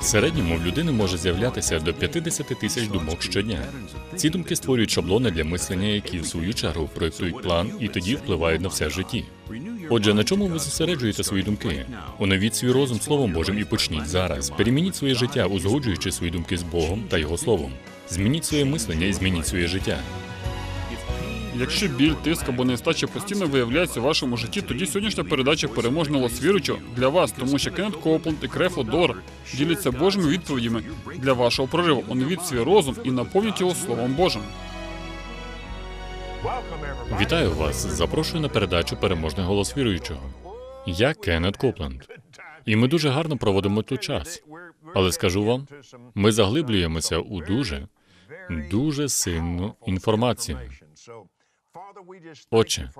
В середньому в людини може з'являтися до 50 тисяч думок щодня. Ці думки створюють шаблони для мислення, які в свою чергу проєктують план і тоді впливають на все в житті. Отже, на чому ви зосереджуєте свої думки? Оновіть свій розум Словом Божим і почніть зараз. Перемініть своє життя, узгоджуючи свої думки з Богом та Його Словом. Змініть своє мислення і змініть своє життя. Якщо біль, тиск або нестача постійно виявляється в вашому житті, тоді сьогоднішня передача переможного голос для вас, тому що Кеннет Копланд і Крефло Дор діляться Божими відповідями для вашого прориву. Оновіть свій розум і наповніть його Словом Божим. Вітаю вас! Запрошую на передачу Переможний голос віруючого. Я Кеннет Копленд. І ми дуже гарно проводимо тут час. Але скажу вам, ми заглиблюємося у дуже, дуже сильну інформацію. Отче,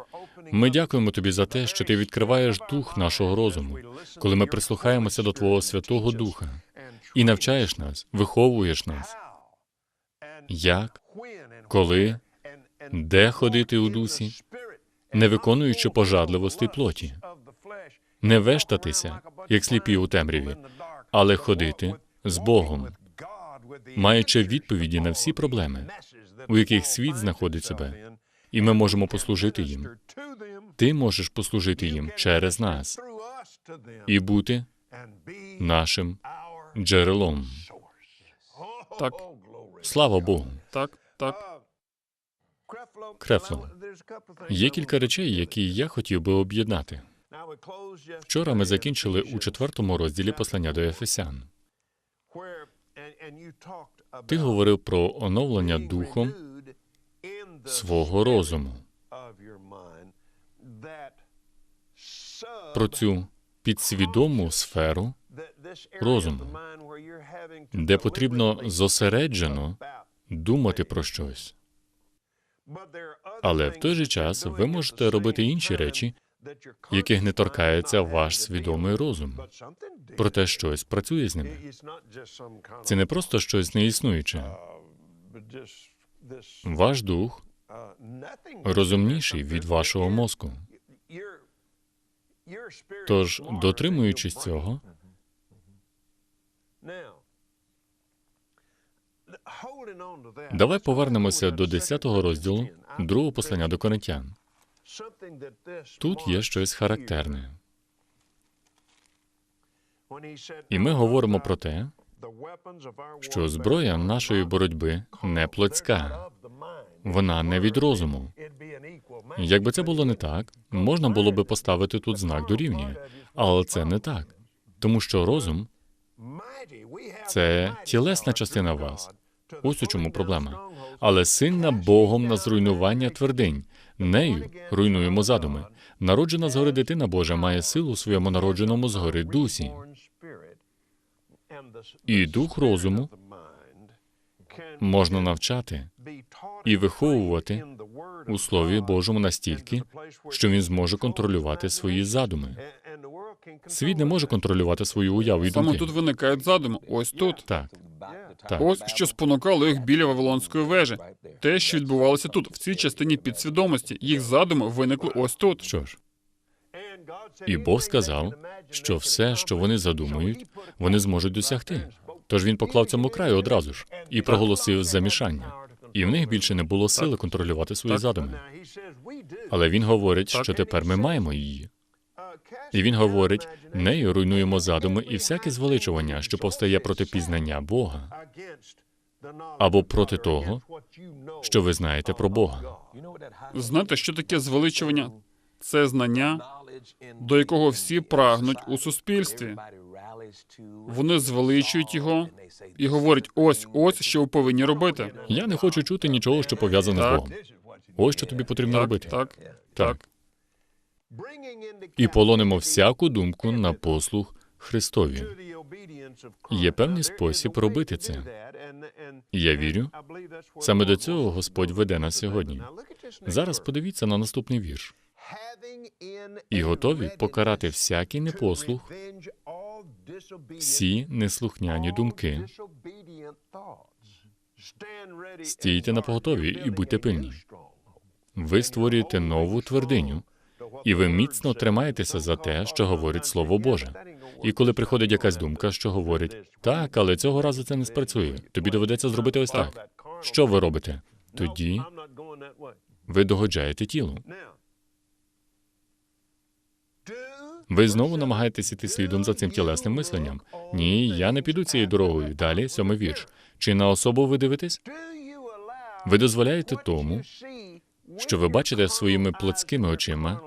ми дякуємо тобі за те, що ти відкриваєш дух нашого розуму, коли ми прислухаємося до Твого Святого Духа і навчаєш нас, виховуєш нас, як, коли, де ходити у дусі, не виконуючи пожадливості плоті, не вештатися, як сліпі у темряві, але ходити з Богом, маючи відповіді на всі проблеми, у яких світ знаходить себе, і ми можемо послужити їм. Ти можеш послужити їм через нас і бути нашим джерелом. Так, Слава Богу. так, так. Крефло, Є кілька речей, які я хотів би об'єднати. Вчора ми закінчили у четвертому розділі послання до Ефесян. Ти говорив про оновлення духом свого розуму, про цю підсвідому сферу розуму, де потрібно зосереджено думати про щось. Але в той же час ви можете робити інші речі, яких не торкається ваш свідомий розум. Проте щось працює з ними. Це не просто щось неіснуюче. Ваш дух розумніший від вашого мозку. Тож, дотримуючись цього, давай повернемося до 10 розділу другого послання до коринтян. Тут є щось характерне. І ми говоримо про те, що зброя нашої боротьби не плотська, вона не від розуму. Якби це було не так, можна було би поставити тут знак дорівнює, але це не так, тому що розум це тілесна частина вас. Ось у чому проблема. Але сильна Богом на зруйнування твердинь. Нею руйнуємо задуми. Народжена згори дитина Божа має силу своєму народженому згори дусі. І дух розуму можна навчати і виховувати у Слові Божому настільки, що він зможе контролювати свої задуми. Світ не може контролювати свою уяву і Саме тут виникають задуми. Ось тут. Так, так. Ось що спонукало їх біля Вавилонської вежі. Те, що відбувалося тут, в цій частині підсвідомості, їх задуми виникли ось тут. Що ж, і Бог сказав, що все, що вони задумують, вони зможуть досягти. Тож він поклав цьому краю одразу ж і проголосив замішання. І в них більше не було сили контролювати свої задуми. Але він говорить, що тепер ми маємо її. І він говорить, нею руйнуємо задуми і всяке звеличування, що повстає проти пізнання Бога, або проти того, що ви знаєте про Бога. Знаєте, що таке звеличування? Це знання, до якого всі прагнуть у суспільстві. Вони звеличують його і говорять: ось, ось що ви повинні робити. Я не хочу чути нічого, що пов'язане з. Богом. Ось що тобі потрібно Так, робити. так, Так. І полонимо всяку думку на послуг Христові. Є певний спосіб робити це. І я вірю, саме до цього Господь веде нас сьогодні. Зараз подивіться на наступний вірш. І готові покарати всякий непослух, всі неслухняні думки. Стійте на поготові і будьте пильні. Ви створюєте нову твердиню, і ви міцно тримаєтеся за те, що говорить Слово Боже. І коли приходить якась думка, що говорить, так, але цього разу це не спрацює. Тобі доведеться зробити ось так. Що ви робите? Тоді ви догоджаєте тілу. Ви знову намагаєтесь іти слідом за цим тілесним мисленням. Ні, я не піду цією дорогою. Далі сьомий вірш. Чи на особу ви дивитесь? Ви дозволяєте тому, що ви бачите своїми плотськими очима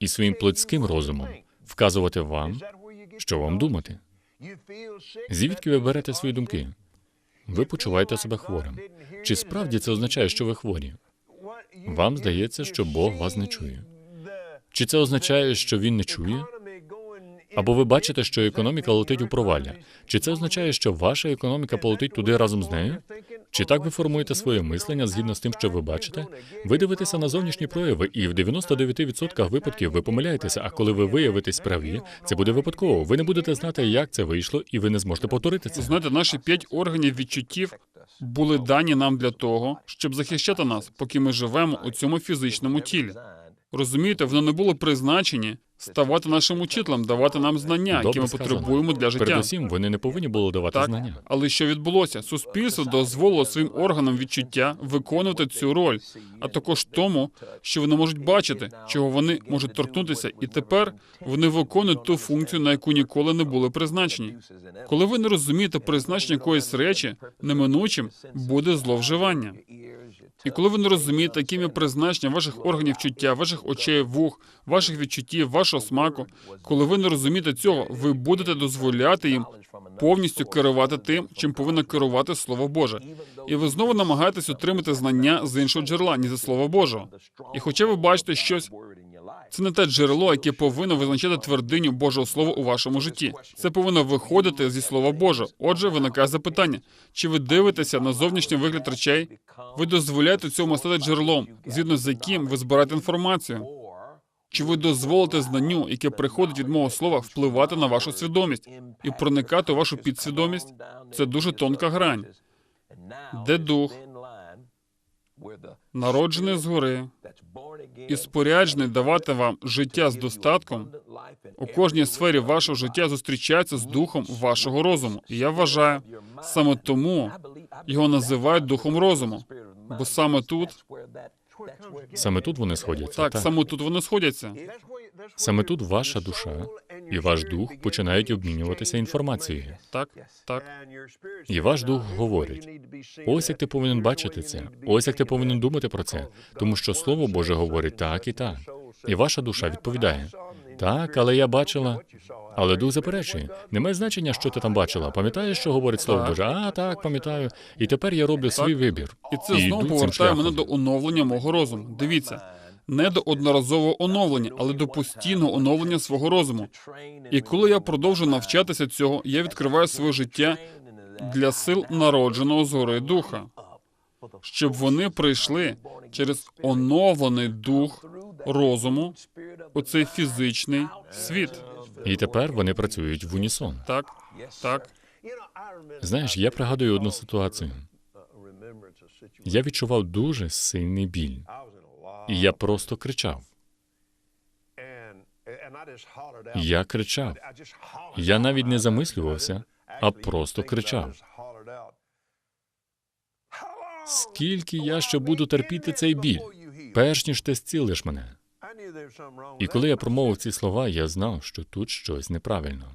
І своїм плотським розумом вказувати вам, що вам думати. Звідки ви берете свої думки? Ви почуваєте себе хворим. Чи справді це означає, що ви хворі? Вам здається, що Бог вас не чує. Чи це означає, що він не чує? Або ви бачите, що економіка летить у провалля? Чи це означає, що ваша економіка полетить туди разом з нею? Чи так ви формуєте своє мислення згідно з тим, що ви бачите? Ви дивитеся на зовнішні прояви, і в 99% випадків ви помиляєтеся. А коли ви виявитесь праві, це буде випадково. Ви не будете знати, як це вийшло, і ви не зможете повторити це. Знаєте, наші п'ять органів відчуттів були дані нам для того, щоб захищати нас, поки ми живемо у цьому фізичному тілі. Розумієте, воно не було призначені ставати нашим учителем, давати нам знання, які ми сказано. потребуємо для життя. Передусім, вони не повинні були давати Так, знання. але що відбулося? Суспільство дозволило своїм органам відчуття виконувати цю роль, а також тому, що вони можуть бачити, чого вони можуть торкнутися, і тепер вони виконують ту функцію, на яку ніколи не були призначені. Коли ви не розумієте призначення якоїсь речі, неминучим буде зловживання. І коли ви не розумієте, яким є призначення ваших органів чуття, ваших очей, вух, ваших відчуттів, вашого смаку, коли ви не розумієте цього, ви будете дозволяти їм повністю керувати тим, чим повинно керувати Слово Боже. І ви знову намагаєтесь отримати знання з іншого джерела, ні зі Слова Божого. І хоча ви бачите щось, це не те джерело, яке повинно визначати твердиню Божого Слова у вашому житті. Це повинно виходити зі Слова Божого. Отже, виникає запитання: чи ви дивитеся на зовнішній вигляд речей? Ви дозволяєте цьому стати джерелом, згідно з яким ви збираєте інформацію? Чи ви дозволите знанню, яке приходить від мого слова, впливати на вашу свідомість і проникати у вашу підсвідомість? Це дуже тонка грань, де дух, народжений згори і споряджений давати вам життя з достатком, у кожній сфері вашого життя зустрічається з духом вашого розуму. І я вважаю, саме тому його називають духом розуму, бо саме тут, Саме тут вони сходяться. так, так. саме тут вони сходяться. Саме тут ваша душа і ваш дух починають обмінюватися інформацією. Так, так. І ваш дух говорить: ось як ти повинен бачити це, ось як ти повинен думати про це, тому що Слово Боже говорить так і так. І ваша душа відповідає: так, але я бачила. Але дух заперечує. Немає значення, що ти там бачила. Пам'ятаєш, що говорить Слово Боже? А, так, пам'ятаю. І тепер я роблю свій вибір. І це знову повертає мене до оновлення мого розуму. Дивіться, не до одноразового оновлення, але до постійного оновлення свого розуму. І коли я продовжу навчатися цього, я відкриваю своє життя для сил народженого згори духа, щоб вони прийшли через оновлений дух розуму у цей фізичний світ. І тепер вони працюють в унісон. Так, так. Знаєш, я пригадую одну ситуацію. Я відчував дуже сильний біль, і я просто кричав. Я кричав. Я навіть не замислювався, а просто кричав. Скільки я ще буду терпіти цей біль, перш ніж ти зцілиш мене. І коли я промовив ці слова, я знав, що тут щось неправильно.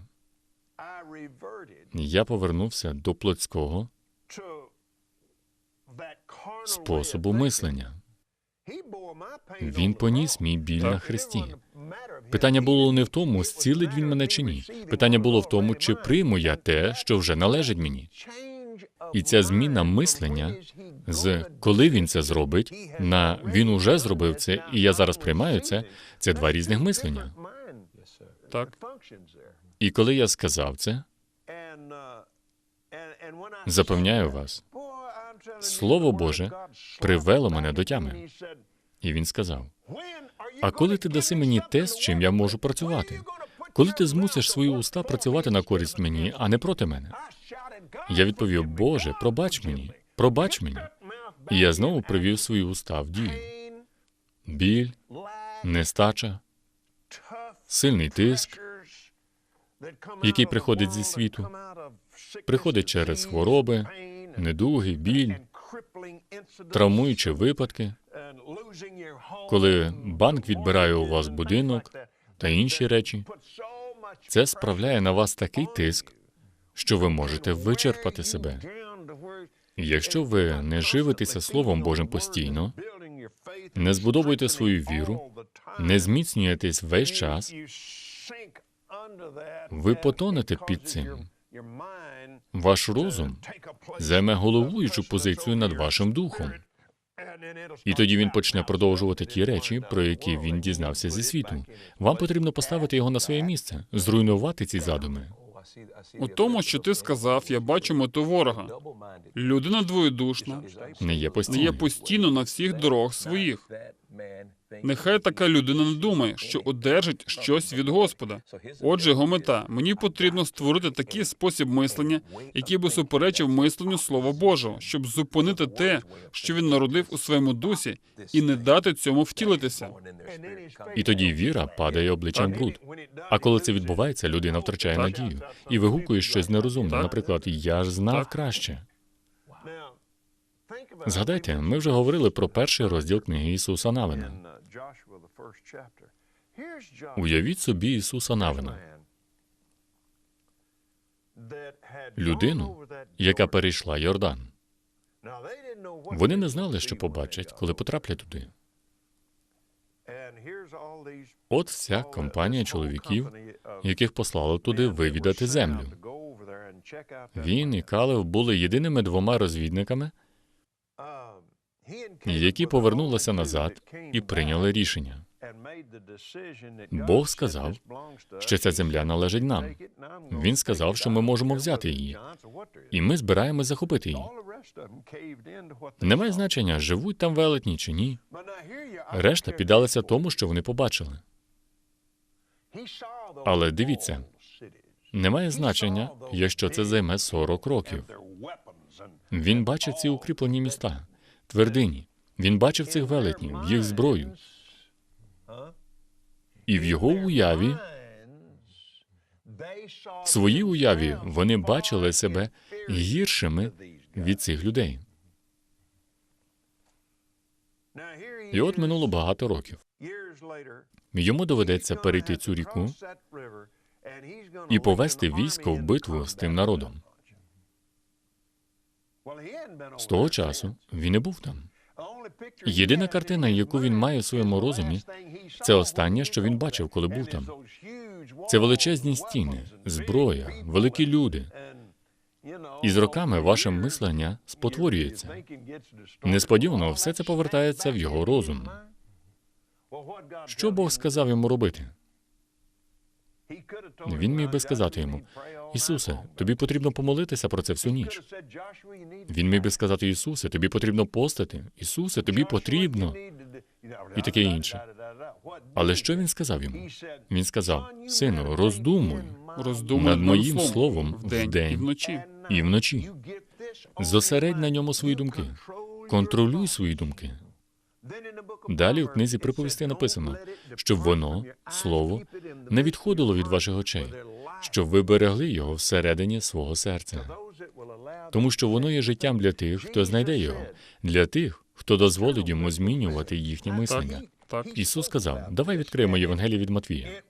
Я повернувся до плотського способу мислення. Він поніс мій біль на хресті. Питання було не в тому, зцілить він мене чи ні. Питання було в тому, чи прийму я те, що вже належить мені. І ця зміна мислення з коли він це зробить, на він уже зробив це, і я зараз приймаю це. Це два різних мислення. Так. І коли я сказав це, запевняю вас, Слово Боже привело мене до тями. І він сказав: А коли ти даси мені те, з чим я можу працювати? Коли ти змусиш свої уста працювати на користь мені, а не проти мене? Я відповів: Боже, пробач мені, пробач мені. І я знову привів свої уста в дію. Біль, нестача, сильний тиск, який приходить зі світу, приходить через хвороби, недуги, біль, травмуючі випадки, коли банк відбирає у вас будинок та інші речі. Це справляє на вас такий тиск, що ви можете вичерпати себе. Якщо ви не живитеся Словом Божим постійно, не збудовуєте свою віру, не зміцнюєтесь весь час, ви потонете під цим. Ваш розум займе головуючу позицію над вашим духом. І тоді він почне продовжувати ті речі, про які він дізнався зі світу. Вам потрібно поставити його на своє місце, зруйнувати ці задуми. У тому, що ти сказав, я бачу мету ворога. Людина двоєдушна, Не є не постійно. є постійно на всіх дорогах своїх. Нехай така людина не думає, що одержить щось від Господа. Отже, його мета мені потрібно створити такий спосіб мислення, який би суперечив мисленню Слова Божого, щоб зупинити те, що він народив у своєму дусі, і не дати цьому втілитися. І тоді віра падає обличчям бруд. А коли це відбувається, людина втрачає надію і вигукує щось нерозумне. Наприклад, я ж знав краще. Згадайте, ми вже говорили про перший розділ книги Ісуса Навина. Уявіть собі Ісуса Навина, людину, яка перейшла Йордан. Вони не знали, що побачать, коли потраплять туди. От вся компанія чоловіків, яких послали туди вивідати землю. Він і Калев були єдиними двома розвідниками, які повернулися назад і прийняли рішення. Бог сказав, що ця земля належить нам. Він сказав, що ми можемо взяти її, і ми збираємось захопити її. Немає значення, живуть там велетні чи ні. Решта піддалися тому, що вони побачили. Але дивіться, Немає значення, якщо це займе 40 років. Він бачив ці укріплені міста, твердині. Він бачив цих велетнів, їх зброю. І в його уяві, в своїй уяві, вони бачили себе гіршими від цих людей. І от минуло багато років. Йому доведеться перейти цю ріку і повести військо в битву з тим народом. З того часу він не був там. Єдина картина, яку він має в своєму розумі, це останнє, що він бачив, коли був там. Це величезні стіни, зброя, великі люди. І з роками ваше мислення спотворюється. Несподівано все це повертається в його розум. Що Бог сказав йому робити? Він міг би сказати йому, Ісусе, тобі потрібно помолитися про це всю ніч. Він міг би сказати Ісусе, тобі потрібно постати. Ісусе, тобі потрібно. і таке інше. Але що він сказав йому? Він сказав: Сину, роздумуй Роздумуй Над моїм словом вдень і вночі. і вночі. Зосередь на ньому свої думки. Контролюй свої думки. Далі у книзі приповістей написано, щоб воно, слово, не відходило від ваших очей, щоб ви берегли його всередині свого серця. Тому що воно є життям для тих, хто знайде його, для тих, хто дозволить йому змінювати їхнє мислення. Так. Ісус сказав: Давай відкриємо Євангеліє від Матвія.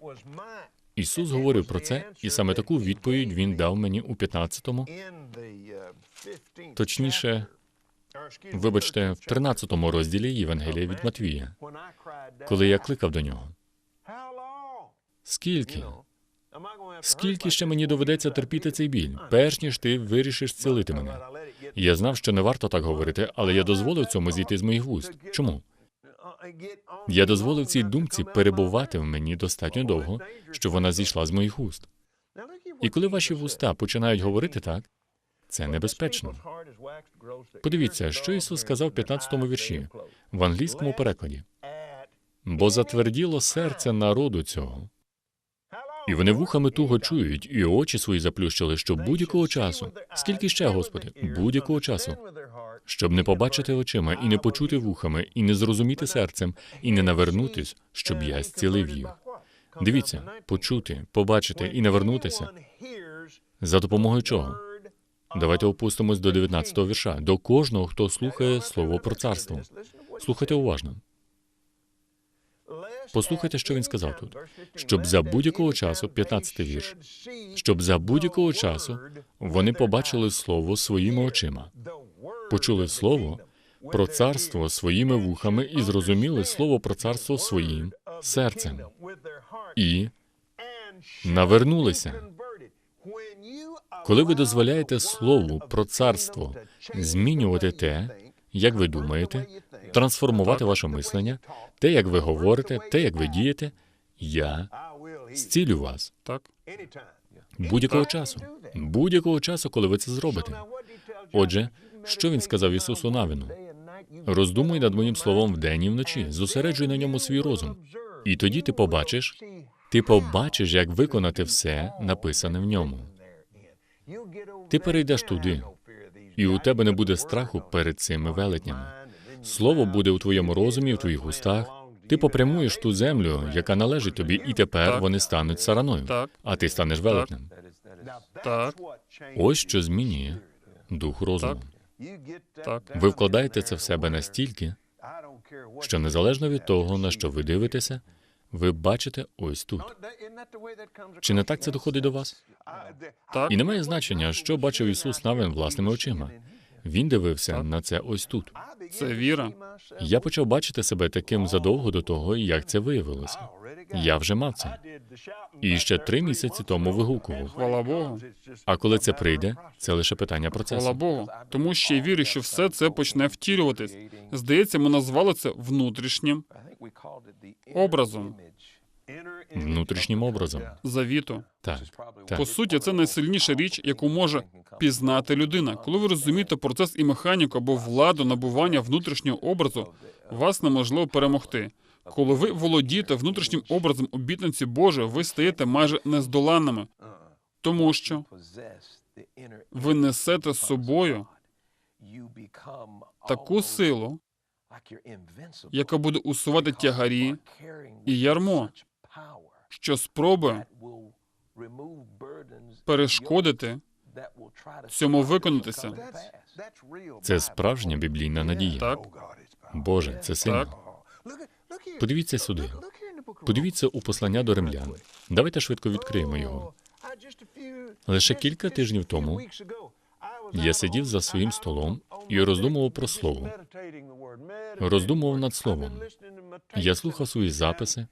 Ісус говорив про це, і саме таку відповідь він дав мені у 15-му, точніше, вибачте, в 13-му розділі Євангелія від Матвія, коли я кликав до нього. Скільки? Скільки ще мені доведеться терпіти цей біль, перш ніж ти вирішиш зцілити мене? Я знав, що не варто так говорити, але я дозволив цьому зійти з моїх вуст. Чому? Я дозволив цій думці перебувати в мені достатньо довго, щоб вона зійшла з моїх уст. І коли ваші вуста починають говорити так, це небезпечно. Подивіться, що Ісус сказав в 15-му вірші в англійському перекладі. Бо затверділо серце народу цього, і вони вухами туго чують, і очі свої заплющили, що будь-якого часу, скільки ще, Господи, будь-якого часу, щоб не побачити очима, і не почути вухами, і не зрозуміти серцем, і не навернутись, щоб я зцілив їх. Дивіться, почути, побачити і навернутися. За допомогою чого? Давайте опустимось до 19-го вірша. До кожного, хто слухає слово про царство. Слухайте уважно. Послухайте, що він сказав тут. Щоб за будь-якого часу, 15-й вірш, щоб за будь-якого часу вони побачили слово своїми очима, почули слово про царство своїми вухами і зрозуміли слово про царство своїм серцем і навернулися. Коли ви дозволяєте слову про царство змінювати те, як ви думаєте, трансформувати ваше мислення, те, як ви говорите, те, як ви дієте, я зцілю вас Так. будь-якого часу. Будь-якого часу, коли ви це зробите. Отже, що він сказав Ісусу Навіну? Роздумуй над моїм словом вдень і вночі, зосереджуй на ньому свій розум. І тоді ти побачиш, ти побачиш, як виконати все, написане в ньому. Ти перейдеш туди, і у тебе не буде страху перед цими велетнями. Слово буде у твоєму розумі, в твоїх устах. Ти попрямуєш ту землю, яка належить тобі, і тепер Так. вони стануть сараною, Так. а ти станеш велетнем. Так. Ось що змінює дух розуму. Так. Ви вкладаєте це в себе настільки, що незалежно від того, на що ви дивитеся, ви бачите ось тут. Чи не так це доходить до вас? Так. І не має значення, що бачив Ісус Навин власними очима. Він дивився на це ось тут. Це віра. Я почав бачити себе таким задовго до того, як це виявилося. Я вже мав це. І ще три місяці тому вигукував. Хвала Богу. А коли це прийде, це лише питання Хвала процесу. Богу. Тому що я вірю, що все це почне втілюватись. Здається, ми назвали це внутрішнім образом. Внутрішнім образом. завіту. Так, По суті, це найсильніша річ, яку може пізнати людина. Коли ви розумієте процес і механіку або владу набування внутрішнього образу, вас неможливо перемогти. Коли ви володієте внутрішнім образом обітниці Божої, ви стаєте майже нездоланними, тому що ви несете з собою таку силу, яка буде усувати тягарі і ярмо, що спробує перешкодити цьому виконатися. Це справжня біблійна надія. Так, Боже, це сильно. так. Подивіться сюди. Подивіться у послання до римлян. Давайте швидко відкриємо його. Лише кілька тижнів тому я сидів за своїм столом і роздумував про слово. Роздумував над словом. Я слухав свої записи,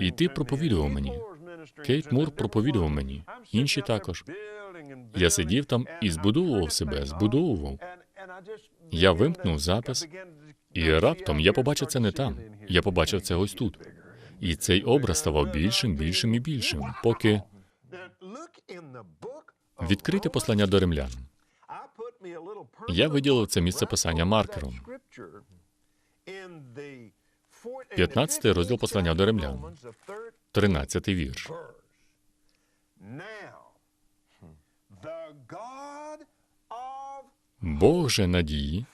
І ти проповідував мені. Кейт Мур проповідував мені. Інші також. Я сидів там і збудовував себе, збудовував. Я вимкнув запис, І раптом я побачив це не там. Я побачив це ось тут. І цей образ ставав більшим, більшим і більшим, поки відкрите послання до римлян. Я виділив це місце писання маркером. 15 розділ послання до римлян, 13 вірш. Бог же надії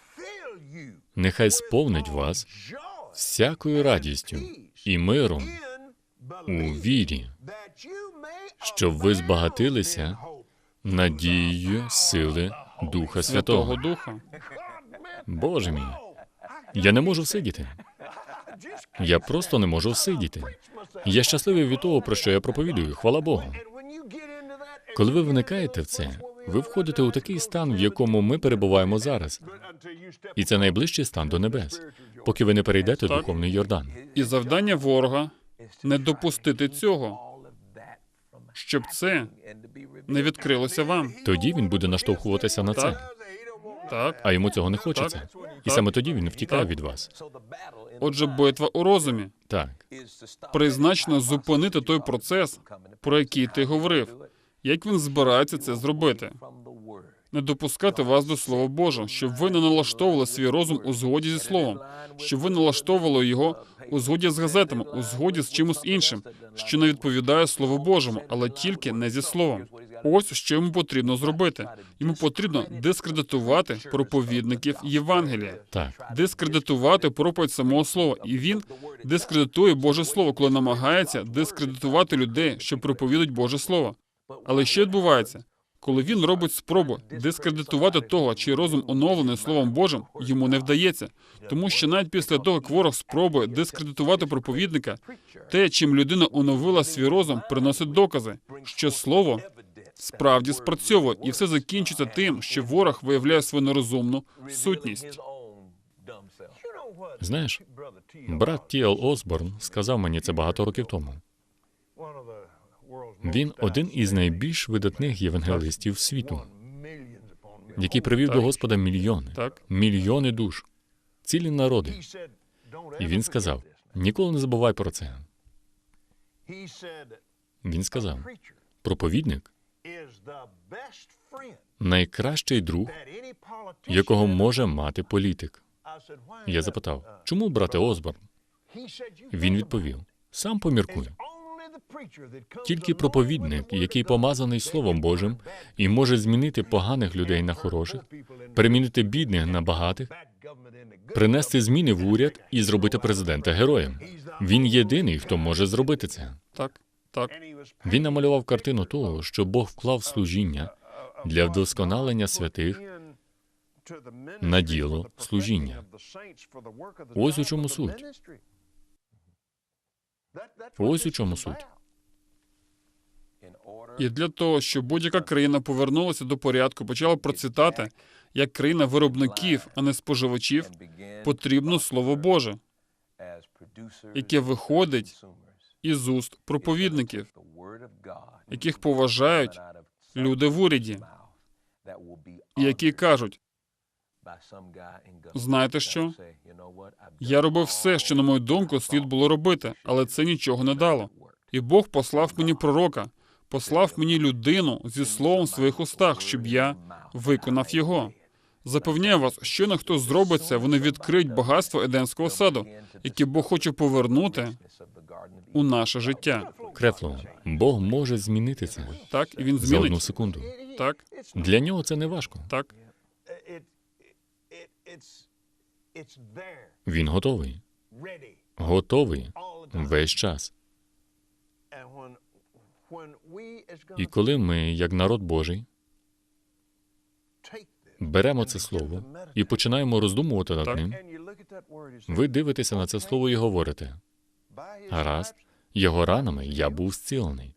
нехай сповнить вас всякою радістю і миром у вірі, щоб ви збагатилися надією сили Духа Святого Святого. Духа. Боже мій, я не можу всидіти. Я просто не можу всидіти. Я щасливий від того, про що я проповідую. Хвала Богу. Коли ви вникаєте в це, ви входите у такий стан, в якому ми перебуваємо зараз, і це найближчий стан до небес, поки ви не перейдете Так. духовний Йордан. І завдання ворога не допустити цього, щоб це не відкрилося вам. Тоді він буде наштовхуватися на це, Так. Так. а йому цього не хочеться. І саме тоді він втікає Так. від вас. Отже, битва у розумі Так, призначена зупинити той процес, про який ти говорив. Як він збирається це зробити? Не допускати вас до Слова Божого, щоб ви не налаштовували свій розум у згоді зі словом, щоб ви налаштовували його у згоді з газетами, у згоді з чимось іншим, що не відповідає Слову Божому, але тільки не зі словом. Ось що йому потрібно зробити. Йому потрібно дискредитувати проповідників Євангелія, Так, дискредитувати проповідь самого слова. І він дискредитує Боже Слово, коли намагається дискредитувати людей, що проповідують Боже Слово. Але що відбувається? Коли він робить спробу дискредитувати того, чий розум оновлений Словом Божим, йому не вдається. Тому що навіть після того, як ворог спробує дискредитувати проповідника, те, чим людина оновила свій розум, приносить докази, що слово справді спрацьовує, і все закінчиться тим, що ворог виявляє свою нерозумну сутність. знаєш, брат Тіел Осборн сказав мені це багато років тому. Він один із найбільш видатних євангелистів світу, який привів до Господа мільйони, Так, мільйони душ, цілі народи. І він сказав: ніколи не забувай про це. Він сказав: проповідник найкращий друг, якого може мати політик. Я запитав, чому, брате Осборн? Він відповів: сам поміркуй. Тільки проповідник, який помазаний Словом Божим і може змінити поганих людей на хороших, перемінити бідних на багатих, принести зміни в уряд і зробити президента героєм. Він єдиний, хто може зробити це. так, так. Він намалював картину того, що Бог вклав служіння для вдосконалення святих на діло служіння. Ось у чому суть. Ось у чому суть. І для того, щоб будь-яка країна повернулася до порядку, почала процвітати як країна виробників, а не споживачів, потрібно слово Боже, яке виходить із уст проповідників, яких поважають люди в уряді, які кажуть: знаєте що? Я робив все, що на мою думку слід було робити, але це нічого не дало. І Бог послав мені пророка, послав мені людину зі словом в своїх устах, щоб я виконав його. Запевняю вас, щойно хто зробить це, вони відкриють багатство Едемського саду, яке Бог хоче повернути у наше життя. Крефло, Бог може змінити це Так, і він за одну змінить. секунду. Так, Для нього це не важко. так. Він готовий. Готовий. Весь час. І коли ми, як народ Божий, беремо це слово і починаємо роздумувати над ним, ви дивитеся на це слово і говорите: гаразд, його ранами я був зцілений.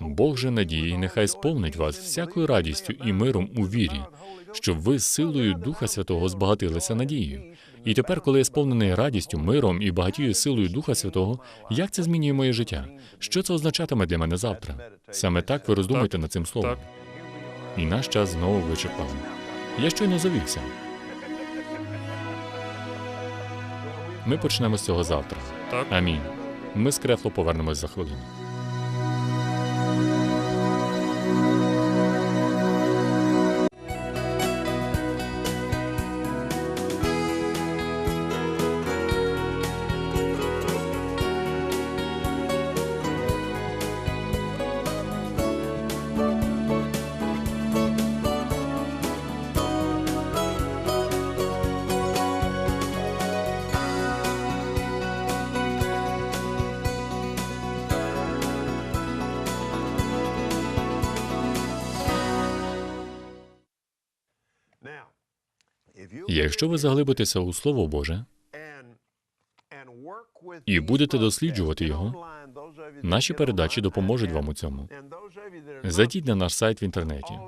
Бог же надії, нехай сповнить вас всякою радістю і миром у вірі, щоб ви з силою Духа Святого збагатилися надією. І тепер, коли я сповнений радістю, миром і багатію силою Духа Святого, як це змінює моє життя? Що це означатиме для мене завтра? Саме так ви роздумуєте над цим словом. І наш час знову вичерпав. Я щойно завівся. Ми почнемо з цього завтра. Амінь. Ми з Крефло повернемось за хвилину. Якщо ви заглибитеся у Слово Боже і будете досліджувати його, наші передачі допоможуть вам у цьому. Зайдіть на наш сайт в інтернеті.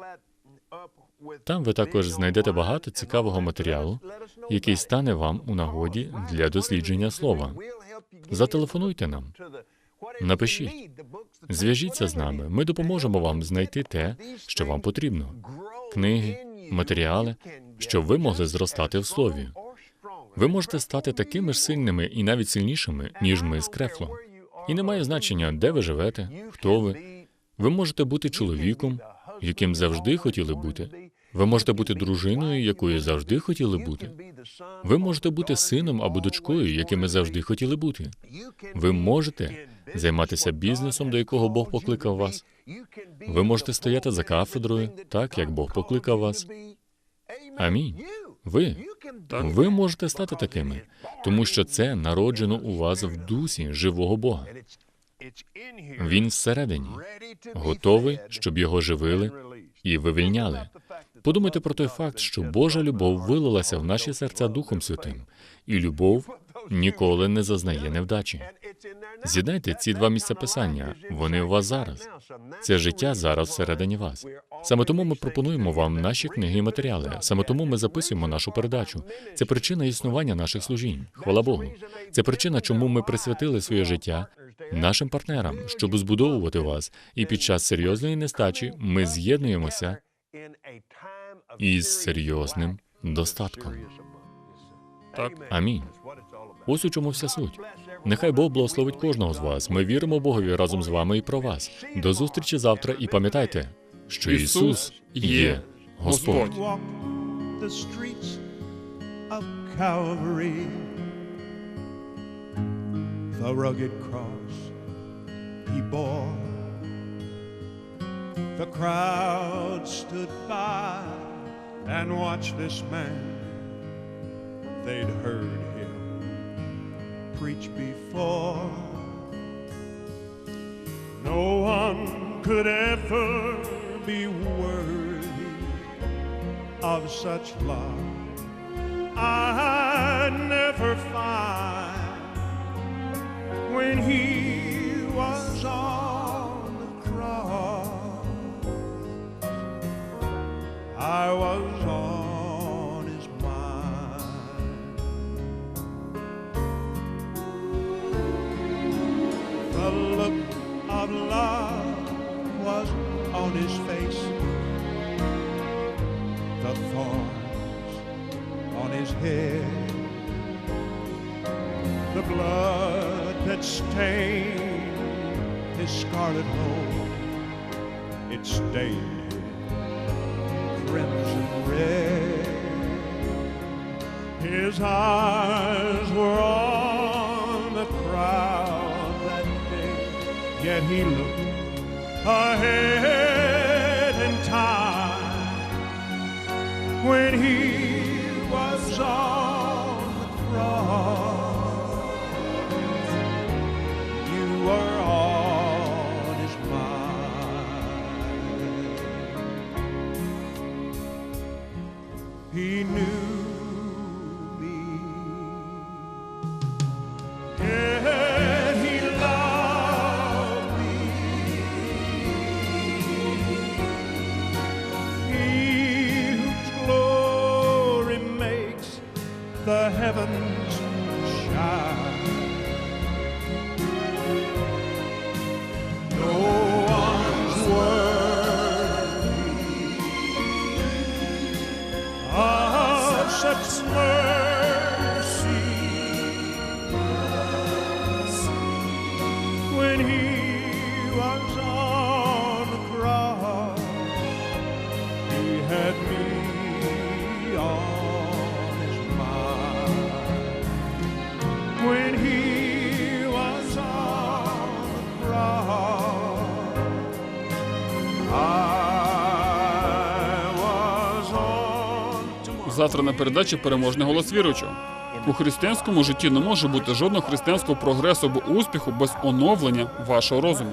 Там ви також знайдете багато цікавого матеріалу, який стане вам у нагоді для дослідження слова. Зателефонуйте нам, напишіть, зв'яжіться з нами. Ми допоможемо вам знайти те, що вам потрібно. Книги, матеріали, щоб ви могли зростати в слові. Ви можете стати такими ж сильними і навіть сильнішими, ніж ми з Крефлом. І немає значення, де ви живете, хто ви. Ви можете бути чоловіком, яким завжди хотіли бути. Ви можете бути дружиною, якою завжди хотіли бути. Ви можете бути сином або дочкою, якими завжди хотіли бути. Ви можете займатися бізнесом, до якого Бог покликав вас. Ви можете стояти за кафедрою, так як Бог покликав вас. Амінь. Ви, ви можете стати такими, тому що це народжено у вас в дусі живого Бога. Він всередині, готовий, щоб його живили і вивільняли. Подумайте про той факт, що Божа любов вилилася в наші серця Духом Святим, і любов ніколи не зазнає невдачі. З'єднайте ці два місця писання. Вони у вас зараз. Це життя зараз всередині вас. Саме тому ми пропонуємо вам наші книги і матеріали. Саме тому ми записуємо нашу передачу. Це причина існування наших служінь. Хвала Богу. Це причина, чому ми присвятили своє життя нашим партнерам, щоб збудовувати вас. І під час серйозної нестачі ми з'єднуємося із серйозним достатком. Так. Амінь. Ось у чому вся суть. Нехай Бог благословить кожного з вас. Ми віримо Богові разом з вами і про вас. До зустрічі завтра і пам'ятайте, що Ісус є Господь. Господь. the streets of Calvary. The rugged cross he bore. The crowd stood by and watched this man. They'd heard preach before. No one could ever be worthy of such love I'd never find when he his head, the blood that stained his scarlet robe, it stained crimson red. His eyes were on the crowd that day, yet he looked ahead Завтра на передачі переможний голос віруючого. У християнському житті не може бути жодного християнського прогресу або успіху без оновлення вашого розуму.